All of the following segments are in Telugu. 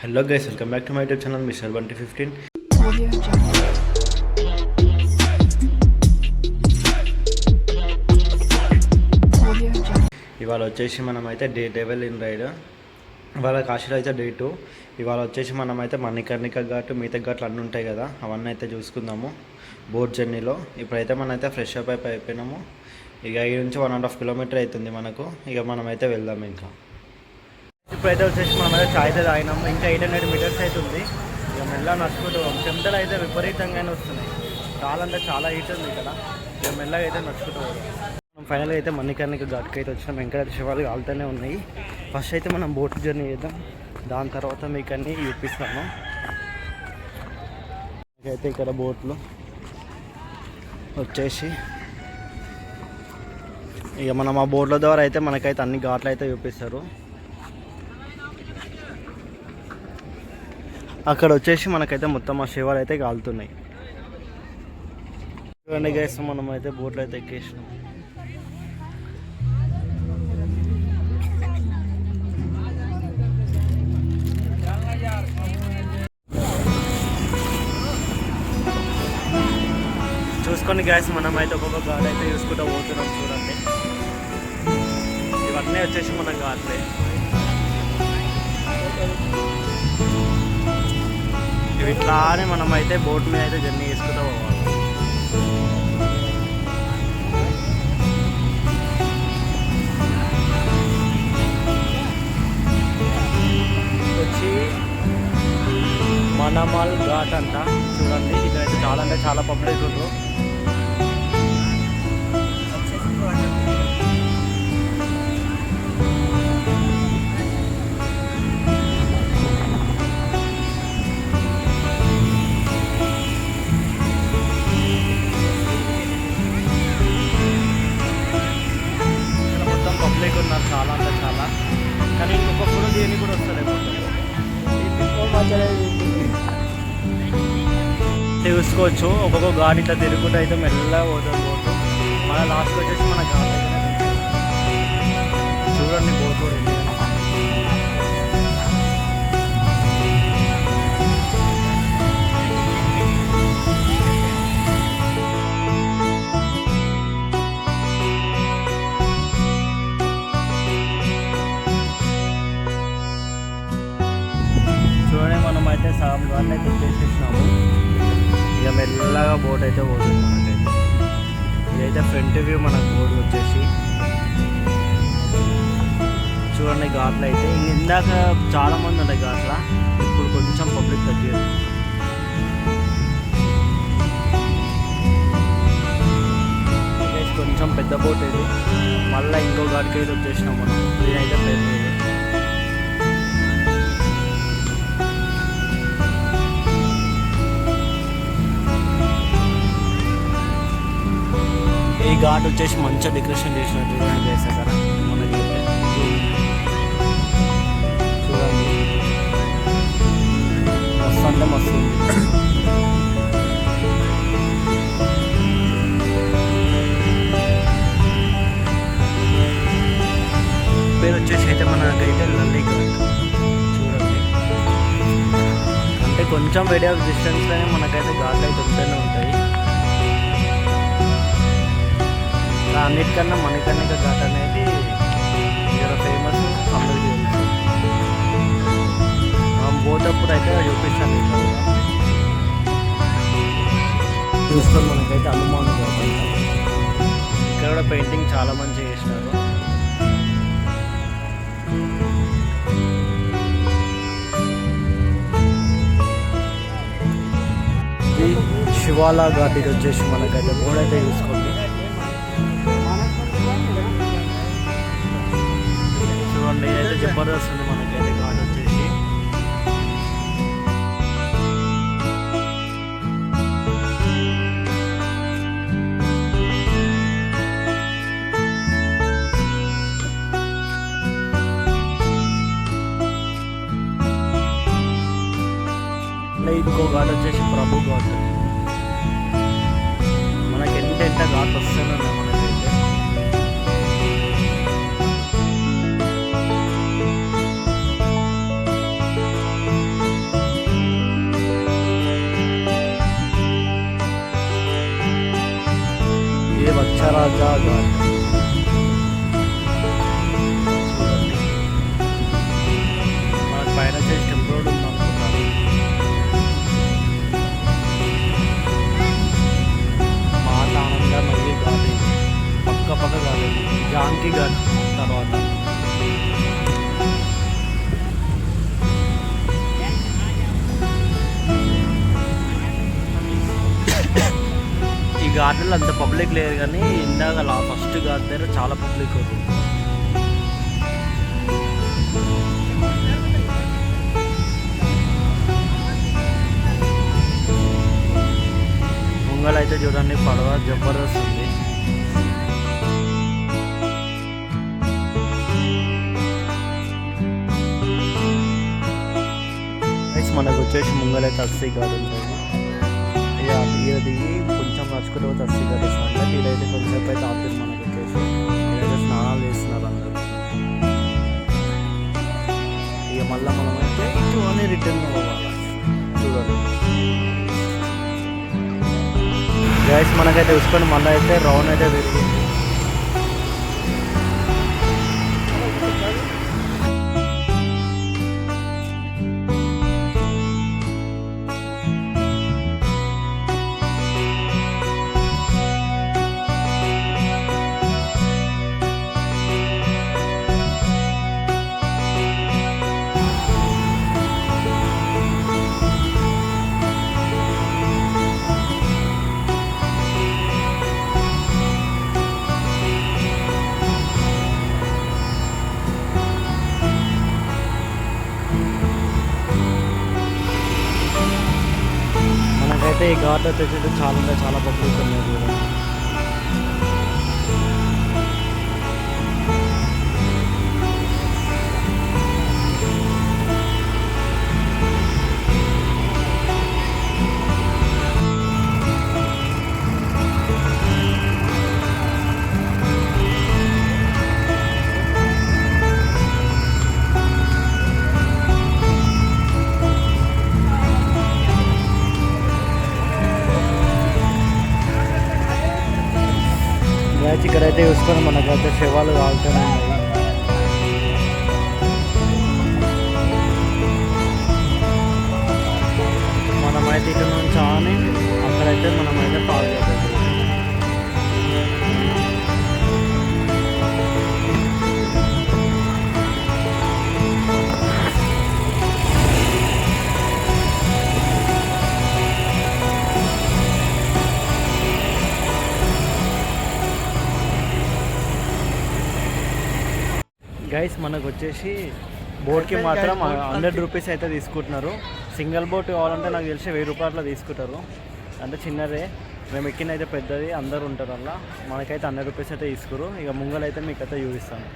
Hello guys welcome back to my YouTube channel mister Bunty fifteen ఇవాళ వచ్చేసి మనమైతే డే డెవెల్ ఇన్ రైడ్. ఇవాళ కాశీలో అయితే డే టూ. ఇవాళ వచ్చేసి మనమైతే మణికర్ణిక ఘాటు మిగతా ఘాట్లు అన్నీ ఉంటాయి కదా అవన్నీ అయితే చూసుకుందాము. బోట్ జర్నీలో. ఇప్పుడైతే మనమైతే ఫ్రెష్ అప్ అయిపోయి అయిపోయినాము. ఇక ఈ నుంచి వన్ అండ్ హాఫ్ కిలోమీటర్ అవుతుంది మనకు. ఇక మనమైతే వెళ్దాం ఇంకా. ఇప్పుడైతే వచ్చేసి మనమైతే చాయ్ అయితే తాగినాము ఇంకా ఎయిట్ హండ్రెడ్ మీటర్స్ అయితే ఉంది. ఇక మెల్ల నడుచుకుంటూ చెమటలు అయితే విపరీతంగానే వస్తున్నాయి. చాలా అంటే చాలా హీట్ ఉంది ఇక్కడ. ఇక మెల్లగా అయితే నడుచుకుంటూ మనం ఫైనల్గా అయితే మణికర్ణిక ఘాట్కి అయితే వచ్చినాం. వెంకటేశ్వర శివాలు కాలుతూనే ఉన్నాయి. ఫస్ట్ అయితే మనం బోట్ జర్నీ చేద్దాం. దాని తర్వాత మీకు అన్నీ చూపిస్తాము అయితే ఇక్కడ బోట్లు వచ్చేసి ఇక మనం ఆ బోట్ల ద్వారా అయితే మనకైతే అన్ని ఘాట్లు అయితే చూపిస్తారు అక్కడ వచ్చేసి మనకైతే మొత్తం ఆ శివాలు అయితే కాలుతున్నాయి. చూడండి గైస్ మనం అయితే బోట్లు అయితే ఎక్కేసినాం. చూసుకోండి గ్యాస్ మనం అయితే ఒక్కొక్క ఘాట్ అయితే చూసుకుంటూ పోతున్నాం చూడండి. ఇవన్నీ వచ్చేసి మనం గాడ్లే ఇట్లా ఇట్లానే మనం అయితే బోట్ మీద అయితే జర్నీ చేసుకుంటూ పోవాలి. ఇది వచ్చి మనమాల్ ఘాట్ అంట. చూడండి ఇక్కడైతే చాలా అంటే చాలా పబ్లిక్ ఉండ్రు చూసుకోవచ్చు ఒక్కొక్క గాడి ఇట్లా తిరుగుకుంటూ అయితే మెల్లగా పోతుంది బోటు మన లాస్ట్ వచ్చేసి మన గాడి చూడండి పోతుంది ఘాట్లు అయితే ఇందాక చాలా మంది ఉండే ఘాట్ల ఇప్పుడు కొంచెం పబ్లిక్ తగ్గింది కొంచెం పెద్ద బోట్ ఇది. మళ్ళీ ఇంకో ఘాట్కి అయితే వచ్చేసినాం మనం. ఇదైతే ఈ ఘాట్ వచ్చేసి మంచిగా డెకరేషన్ చేసినట్టు చూడండి మస్తు మస్తు పేరు వచ్చేసి అయితే మన లల్లి ఘాట్ చూడండి. అంటే కొంచెం వేడి ఆఫ్ డిస్టెన్స్లోనే మనకైతే ఘాట్ అయితే ఉంటూనే ఉంటాయి. అన్నిటికన్నా మనకన్నా ఘాట్ అనేది పోటప్పుడు పోతప్పుడు అయితే చూపిస్తాను ఇక్కడ మనకైతే అనుమానం ఇక్కడ కూడా పెయింటింగ్ చాలా మంచిగా చేసినారు. ఇది శివాలా ఘాట్ ఇది వచ్చేసి మనకైతే బోర్డు అయితే చూసుకోండి. చూడండి ఇదైతే జబర్దస్త్ ఉంది మనకి. గాడ్ వచ్చేసి ప్రభు గాడ్ మనకి ఎంత ఎంత ఘాట్ వస్తుందన్న ఏ వచ్చరాజా ఘాట్ జాంకీ ఘాట్ తర్వాత. ఈ గార్డెన్లో అంత పబ్లిక్ లేదు కానీ ఇందాక ఫస్ట్ గార్డెన్ దగ్గర చాలా పబ్లిక్ అవుతుంది ముంగల్ అయితే చూడండి పడవ జబర్దస్త్ ఉంది. మనకు వచ్చేసి ముంగలైతే అస్సీ గార్డ్ ఉంటుంది ఇక ఇక కొంచెం నడుచుకుంటూ పోతే అస్సీ గార్డ్ అంటే ఇదైతే కొంచెం అయితే ఆపుతుంది మనకు వచ్చేసి ఇదైతే స్నానాలు చేస్తున్నారు అందరూ. ఇక మళ్ళీ మనం అయితే ఇటు అని రిటర్న్ చూడండి గ్యాస్ మనకైతే ఉసుకొని మళ్ళీ అయితే రౌండ్ అయితే తిరిగింది మనకైతే ఈ చాలా అంటే చాలా పబ్లిక్ ఉన్నాయి వచ్చి ఇక్కడైతే చూసుకొని మనకైతే శవాలు కాలుతున్నాయి మనమైతే ఇక్కడ నుంచి ఆని అక్కడైతే మనమైతే పాలు గైస్ మనకు వచ్చేసి బోట్కి మాత్రం హండ్రెడ్ రూపీస్ అయితే తీసుకుంటున్నారు. సింగిల్ బోట్ కావాలంటే నాకు తెలిసి వెయ్యి రూపాయలు తీసుకుంటారు. అంటే చిన్నదే. మేము ఎక్కిన అయితే పెద్దది. అందరు ఉంటారు అలా. మనకైతే హండ్రెడ్ రూపీస్ అయితే తీసుకోరు. ఇక ముంగలైతే మీకు అయితే చూపిస్తాను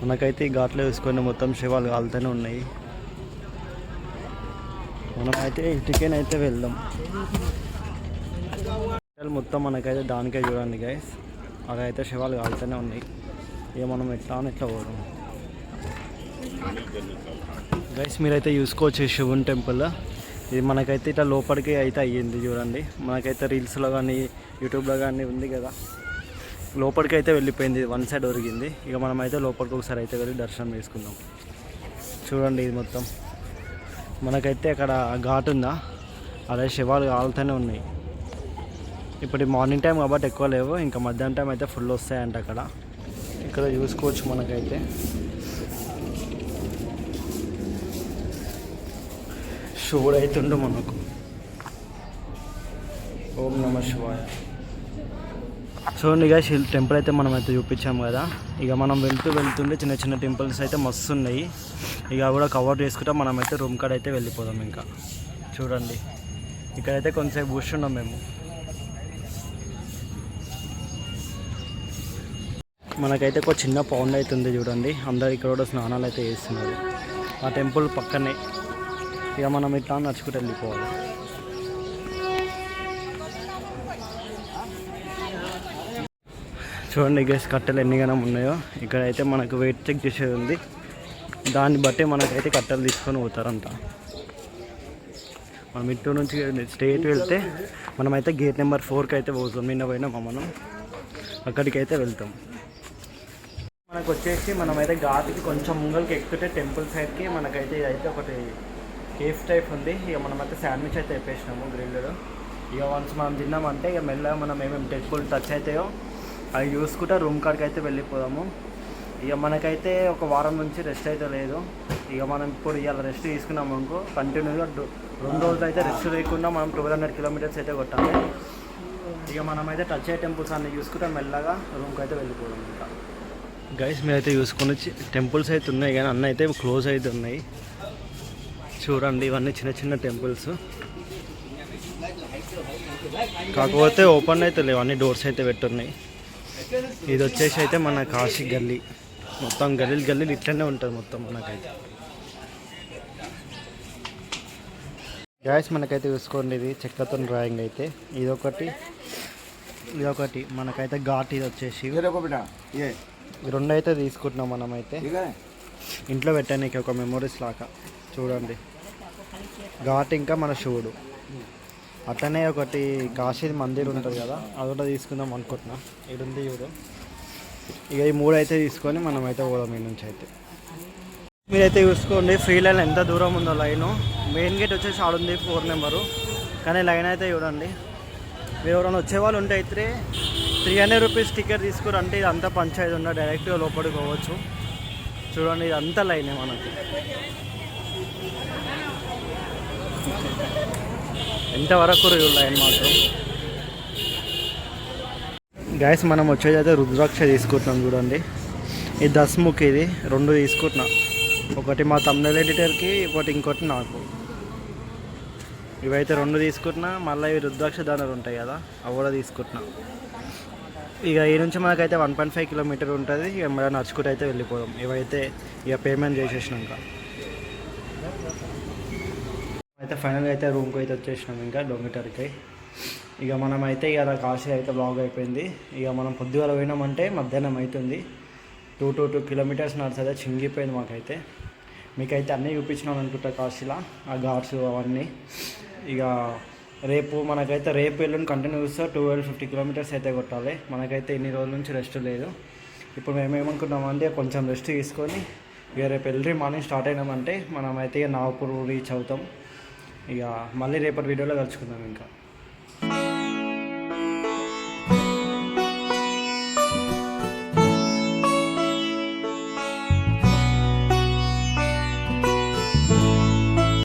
మనకైతే ఈ ఘాట్లో వేసుకొని మొత్తం శివాలు కాలుతూనే ఉన్నాయి. మనమైతే ఇటుకేనైతే వెళ్దాం. మొత్తం మనకైతే దానికే చూడండి గైస్ అదైతే శివాలు కాలుతూనే ఉన్నాయి. ఇక మనం ఎట్లా అని ఎట్లా పోదాం. గైస్ మీరైతే చూసుకోవచ్చు శివుని టెంపుల్ ఇది మనకైతే ఇట్లా లోపలికి అయితే అయ్యింది చూడండి. మనకైతే రీల్స్లో కానీ యూట్యూబ్లో కానీ ఉంది కదా. లోపలికి అయితే వెళ్ళిపోయింది వన్ సైడ్ ఒరిగింది. ఇక మనం అయితే లోపలికి ఒకసారి అయితే వెళ్ళి దర్శనం చేసుకుందాం. చూడండి ఇది మొత్తం. మనకైతే అక్కడ ఘాట్ ఉందా? అదే శివాలు కాలుతూనే ఉన్నాయి. ఇప్పుడు మార్నింగ్ టైం కాబట్టి ఎక్కువ లేవు ఇంకా మధ్యాహ్నం టైం అయితే ఫుల్ వస్తాయంట అక్కడ. ఇక్కడ చూసుకోవచ్చు మనకైతే. శివుడు అవుతుండు మనకు. ఓం నమ శివాయ. చూడండి ఇక టెంపుల్ అయితే మనం అయితే చూపించాము కదా. ఇక మనం వెళ్తూ వెళ్తుంటే చిన్న చిన్న టెంపుల్స్ అయితే మస్తు ఉన్నాయి. ఇక కూడా కవర్ చేసుకుంటా మనం అయితే రూమ్ కాడ అయితే వెళ్ళిపోదాం ఇంకా. చూడండి. ఇక్కడైతే కొంతసేపు కూర్చున్నాం మేము. మనకైతే ఒక చిన్న పౌండ్ అయితే ఉంది చూడండి. అందరు ఇక్కడ కూడా స్నానాలు అయితే చేస్తున్నారు. ఆ టెంపుల్ పక్కనే. ఇక మనం ఇట్లా నడుచుకుంటూ వెళ్ళిపోవాలి. చూడండి గెస్ కట్టెలు ఎన్ని ఉన్నాయో. ఇక్కడైతే మనకు వెయిట్ చెక్ చేసేది ఉంది. దాన్ని బట్టి మనకైతే కట్టెలు తీసుకొని పోతారంట. మనం ఇటు నుంచి స్ట్రేట్ వెళ్తే మనమైతే గేట్ నెంబర్ ఫోర్కి అయితే పోతాం. నిన్న పోయినా మనం. అక్కడికి అయితే వెళ్తాం. మనకు వచ్చేసి మనమైతే ఘాట్కి కొంచెం ముంగల్కి ఎక్కుతుంటే టెంపుల్ సైడ్కి మనకైతే ఇదైతే ఒకటి కేఫ్ టైప్ ఉంది. ఇక మనమైతే శాండ్విచ్ అయితే వేపేసినాము గ్రిల్డ్ ఇక వన్స్ మనం తిన్నామంటే ఇక మెల్లగా మనం ఏమేమి టెంపుల్ టచ్ అవుతాయో అవి చూసుకుంటే రూమ్ కాడికి అయితే వెళ్ళిపోదాము. ఇక మనకైతే ఒక వారం నుంచి రెస్ట్ అయితే లేదు. ఇక మనం ఇప్పుడు ఇవాళ రెస్ట్ తీసుకున్నాం అనుకో కంటిన్యూగా రెండు రోజులు అయితే రెస్ట్ లేకుండా మనం ట్వెల్వ్ హండ్రెడ్ కిలోమీటర్స్ అయితే కొట్టాలి. ఇక మనమైతే టచ్ అయ్యే టెంపుల్స్ అన్ని చూసుకుంటే మెల్లగా రూమ్కి అయితే వెళ్ళిపోదాం ఇంకా. గైస్ మీరైతే చూసుకుని టెంపుల్స్ అయితే ఉన్నాయి కానీ అన్నీ అయితే క్లోజ్ అయితే ఉన్నాయి. చూడండి ఇవన్నీ చిన్న చిన్న టెంపుల్స్ కాకపోతే ఓపెన్ అయితే లేవు అన్ని డోర్స్ అయితే పెట్టున్నాయి. ఇది వచ్చేసి అయితే మన కాశీ గల్లీ. మొత్తం గల్లీలు గల్లీలు ఇట్లనే ఉంటుంది మొత్తం మనకైతే. గ్యాస్ మనకైతే చూసుకోండి ఇది చెక్కతో డ్రాయింగ్ అయితే. ఇదొకటి ఇదొకటి. మనకైతే ఘాట్ ఇది వచ్చేసి. రెండు అయితే తీసుకుంటున్నాం మనమైతే. ఇంట్లో పెట్టానికి ఒక మెమొరీస్ లాగా. చూడండి. ఘాట్ ఇంకా మన షూడు అట్లనే ఒకటి కాశీ మందిర్ ఉంటుంది కదా అది కూడా తీసుకుందాం అనుకుంటున్నా. ఇది చూడు. ఇక ఈ మూడు అయితే తీసుకొని మనం అయితే పోదాం ఈ నుంచి అయితే. మీరైతే చూసుకోండి ఫ్రీ లైన్ ఎంత దూరం ఉందో లైన్. మెయిన్ గేట్ వచ్చేసి ఆడుంది ఫోర్ నెంబరు. కానీ లైన్ అయితే చూడండి. మీరు ఎవరైనా వచ్చే వాళ్ళు ఉంటే అయితే త్రీ హండ్రెడ్ రూపీస్ టికెట్ తీసుకురంటే ఇది అంతా పంచాయతీ ఉన్న డైరెక్ట్గా లోపలికి పోవచ్చు. చూడండి ఇది లైనే మనకి. ఎంతవరకు లైన్ మాత్రం? గ్యాస్ మనం వచ్చేది అయితే రుద్రాక్ష తీసుకుంటున్నాం చూడండి. ఇది దస్ముఖ్ ఇది రెండు తీసుకుంటున్నా ఒకటి మా తమిళ ఎడిటర్కి ఒకటి ఇంకోటి నాకు. ఇవైతే రెండు తీసుకుంటున్నా మళ్ళీ ఇవి రుద్రాక్ష దానాలు ఉంటాయి కదా అవి కూడా తీసుకుంటున్నా ఇక ఈ నుంచి మనకైతే వన్ పాయింట్ ఫైవ్ కిలోమీటర్ ఉంటుంది ఇక మళ్ళీ నడుచుకుంటూ అయితే వెళ్ళిపోదాం. ఇవైతే ఇక పేమెంట్ చేసేసినాక. అయితే ఫైనల్గా అయితే రూమ్కి అయితే వచ్చేసినాం ఇంకా డొంగిటర్కి ఇక మనం అయితే ఇక కాశీ అయితే బ్లాగ్ అయిపోయింది. ఇక మనం పొద్దుగాల పోయినామంటే మధ్యాహ్నం అవుతుంది టూ టూ టూ కిలోమీటర్స్ నడిచైతే చింగిపోయింది మాకైతే. మీకైతే అన్నీ చూపించినాను అనుకుంటా కాశీలో ఆ ఘాట్స్ అవన్నీ. ఇక రేపు మనకైతే రేపు ఎల్లుండి చూస్తే ట్వెల్వ్ ఫిఫ్టీ కిలోమీటర్స్ అయితే కొట్టాలి. మనకైతే ఇన్ని రోజుల నుంచి రెస్ట్ లేదు. ఇప్పుడు మేము ఏమనుకున్నామంటే కొంచెం రెస్ట్ తీసుకొని ఇక రేపు ఎల్లుండి మార్నింగ్ స్టార్ట్ అయినామంటే మనమైతే ఇక నాగపూర్ రీచ్ అవుతాం. ఇక మళ్ళీ రేపటి వీడియోలో కలుసుకుందాం ఇంకా.